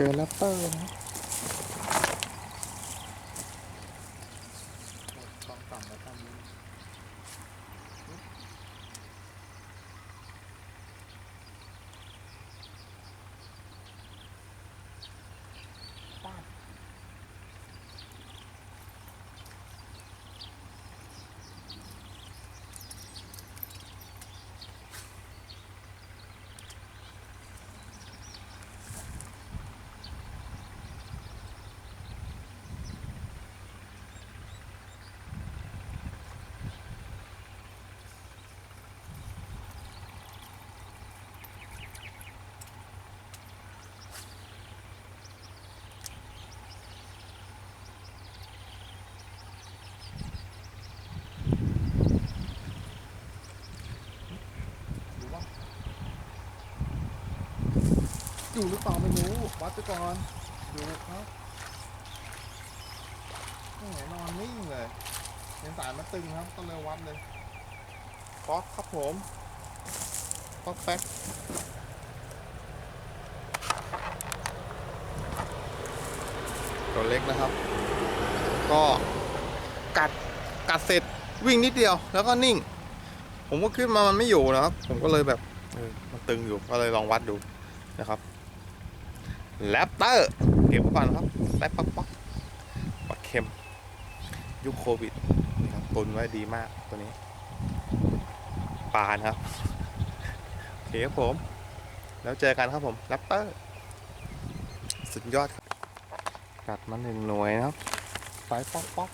เจอแรปเปอร์นะต้องต่ำแล้วตอนนี้ว่า อยู่หรือเปล่าไม่รู้ วัดไปก่อน ดูครับโอ้โหนอนนิ่งเลยเห็นสายมันตึงครับก็เลยวัดเลยป๊อกครับผมป๊อกแป๊กตัวเล็กนะครับ ก็กัดกัดเสร็จวิ่งนิดเดียวแล้วก็นิ่ง ผมก็ขึ้นมามันไม่อยู่นะครับ ผมก็เลยแบบมันตึงอยู่ก็เลยลองวัดดูนะครับ แรปเตอร์เก็บไว้ก่อนครับแรปป๊อกป๊อกวัดเข็ม ยุคโควิดนะครับตุนไว้ดีมากตัวนี้ปานครับโอเคครับผม แล้วเจอกันครับผมแรปเตอร์ สุดยอดครับกัดมาหนึ่งหน่วยนะครับไปป๊อกป๊อก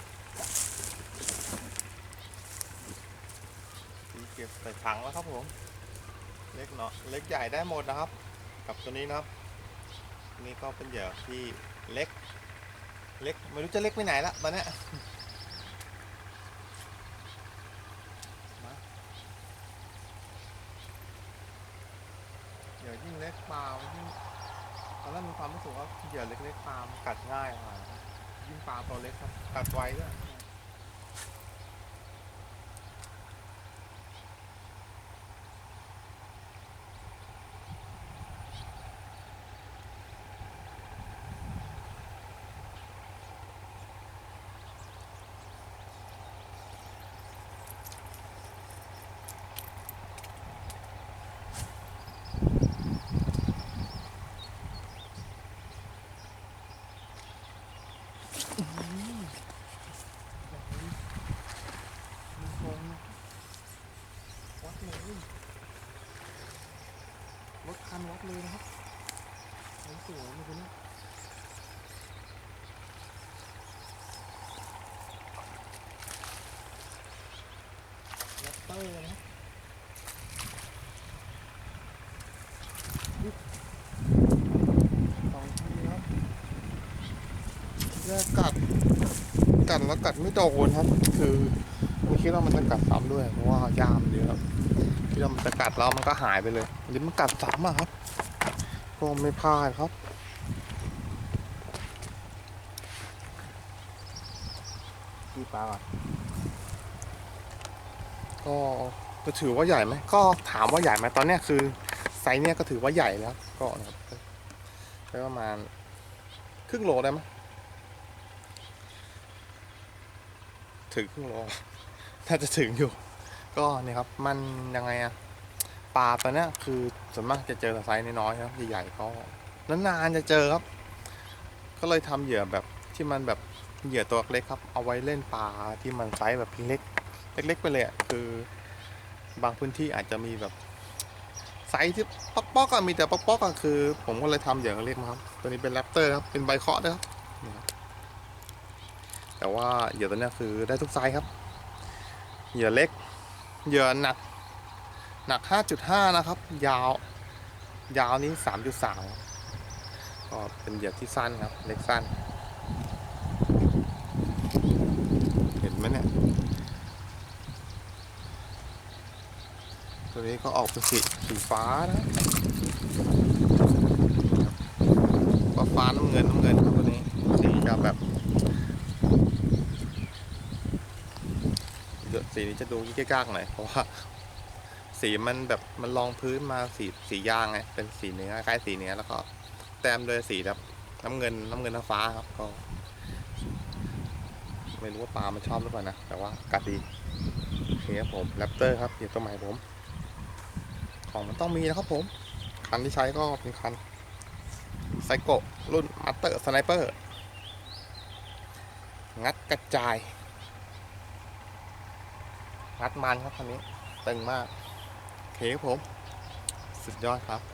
เก็บใส่ถังแล้วครับผม เล็กเนาะเล็กใหญ่ได้หมดนะครับ กับตัวนี้นะครับ นี่ก็เป็นเหยื่อที่เล็ก เล็ก ไม่รู้จะเล็กไปไหนละตอนเนี้ยมาเหยื่อยิ่งเล็กปลามยิ่งตอนแรกมีความรู้สึกว่าเหยื่อเล็กๆปลามกัดง่ายกว่ายิ่งปลาตัวเล็กกัดไวด้วยมีโครงนะวัดเลยรถ คันวัดเลยนะครับโอ้ยสวยเลยคนนี้แรปเตอร์นะครับอุ๊ยสองทีครับแรกกัด กัดแล้วกัดไม่โดนครับ คือ คิดว่ามันจะกัดซ้ำด้วยเพราะว่ายามเยอะคิดว่ามันจะกัดแล้วมันก็หายไปเลยอันนี้มันกัดซ้ำอะครับก็ไม่พลาดครับพี่ปลาก็ก็ถือว่าใหญ่ไหมก็ถามว่าใหญ่ไหมตอนเนี้ยคือไซส์เนี้ยก็ถือว่าใหญ่แล้วก็นะครับได้ประมาณครึ่งโลได้ไหมถึงครึ่งโล น่าจะถึงอยู่ ก็เนี่ยครับมันยังไงอะปลาตัวเนี้ยคือส่วนมากจะเจอไซส์น้อยๆครับใหญ่ๆก็นานๆจะเจอครับ ก็เลยทำเหยื่อแบบที่มันแบบเหยื่อตัวเล็กครับ เอาไว้เล่นปลาที่มันไซส์แบบเล็กเล็กๆไปเลยอะคือบางพื้นที่อาจจะมีแบบไซส์ที่ป๊อกๆอะมีแต่ป๊อกๆอะคือ ผมก็เลยทำอย่างเล็กมาครับ ตัวนี้เป็นแรปเตอร์ครับเป็นไบเคาะนะครับแต่ว่าเหยื่อตัวนี้คือได้ทุกไซส์ครับ เหยื่อเล็ก เหยื่อหนัก หนัก 5.5 นะครับ ยาว ยาวนี้ 3.3 ก็เป็นเหยื่อที่สั้นครับ เล็กสั้น เห็นไหมเนี่ย ตัวนี้ก็ออกเป็นสีสีฟ้านะฟ้าฟ้าน้ำเงินน้ำเงินครับตัวนี้ สีจะแบบเดี๋ยว สีนี้จะดูกิ๊กๆหน่อยเพราะว่าสีมันแบบมันรองพื้นมาสีสียางไงเป็นสีเนื้อคล้ายสีเนื้อแล้วก็แต้มด้วยสีแบบน้ำเงินน้ำเงินน้ำฟ้าครับก็ ไม่รู้ว่าปลามันชอบหรือเปล่านะแต่ว่ากัดดีโอเคครับผมแรปเตอร์ครับอยู่ตัวใหม่ผม ของมันต้องมีนะครับผม คันที่ใช้ก็เป็นคันไซโกะรุ่นมัตเตอร์สไนเปอร์งัดกระจาย งัดมันครับคันนี้ตึงมากเคครับผม สุดยอดครับ